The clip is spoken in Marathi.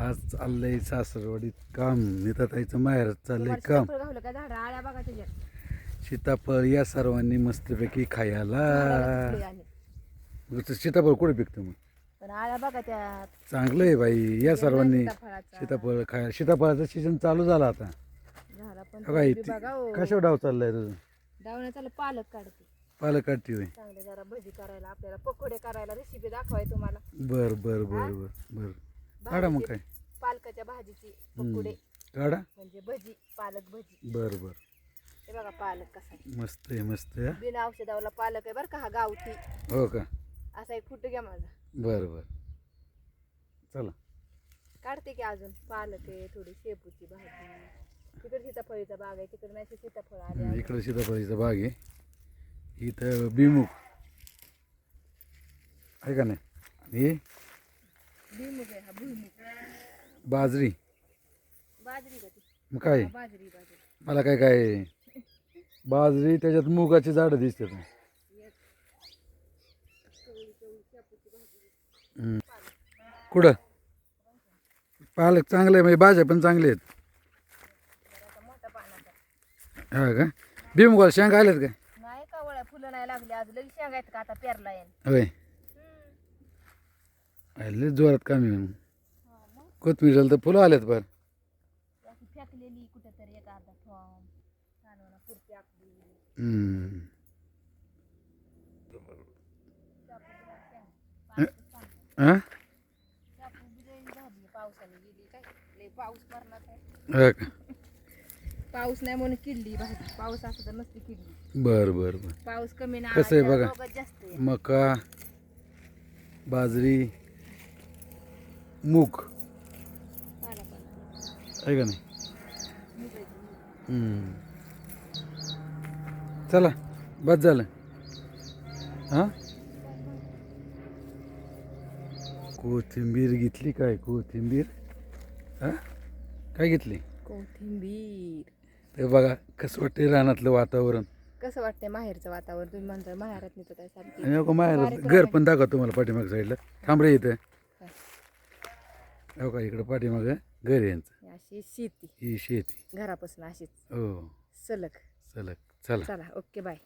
आज चाललंय सासरवाडीत काम नेताताईचं माहेरात चाललंय काम. सीताफळ या सर्वांनी मस्तपैकी खायला. सीताफळ कुठे पिकतं मग? चांगलं आहे बाई या सर्वांनी. सीताफळ खायला सीताफळाचं सीझन चालू झाला आता. हो. कशावर डाव चाललाय तुझं? पालक काढते. पालक काढती जरा भजी करायला आपल्याला पकोडे करायला रेसिपी दाखवाय तुम्हाला. बर बर बर बर बर. काढा मग काय? पालकाच्या भाजीची. पकोडे. काढा. म्हणजे भजी पालक भजी. बर बर. हे बघा पालक कसा आहे. मस्त आहे मस्त आहे हा. बिना औषधावाला पालक आहे बरं का हा गावठी. हो का? असा एक फुट घ्या माझा. बर बर. चला. काढते की अजून. पालक आहे थोडी शेपूची भाजी. तिकडे सीताफळीचा बाग आहे तिकडे नाही सीताफळ आले हम्म, इकडं सीताफळीचा बाग आहे. इथं बिमुख आहे का नाही? आणि? हे भुईमुग आहे हा भुईमुग बाजरी. बाजरी का ती? मग काय? हा, बाजरी बाजरी. मला काय काय? बाजरी त्याच्यात मुगाची झाडं दिसतात. हम्म. कुठं? पालक चांगलं आहे म्हणजे भाज्या पण चांगल्या आहेत. हा का? बिमुगाला शेंग आल्यात काय नाही का फुलं नाही लागली आज. लगेच शेंगायचं का आता पेरला येईल होय. जोरात काम आहे मग. कोथमीर झालं तर फुलं आल्यात पर अशी फेकलेली कुठेतरी एक अर्धा फॉर्म कानवना पुरती आपली हम्म. हा शापू बिर्याणी झाली पावसाने गेली काय लय पाऊस आहे हा का पाऊस नाही म्हणून किडली भाजी पाऊस असं तर नसती किडली बर बर बर पाऊस कमी नाही कसं आहे बघा. जास्त आहे. मका बाजरी मूग. आहे का नाही. चला बस झालं. हा? कोथिंबीर घेतली काय? कोथिंबीर? हा? काय घेतली? कोथिंबीर. ते बघा कसं वाटतंय रानातलं वातावरण. कसं वाटतंय माहेरचं वातावरण? तुम्ही म्हणता माहेरात नेतो काय सारखी. आणि अगं माहेर घर. पण दाखवा तुम्हाला पाठीमाग साईडला. थांब रे इथं. हो. का इकडं पाठीमाग घर यांचं. अशी शेती. ही शेती. घरापासून अशीच. हो. सलग. चला चला. चला. Okay bye.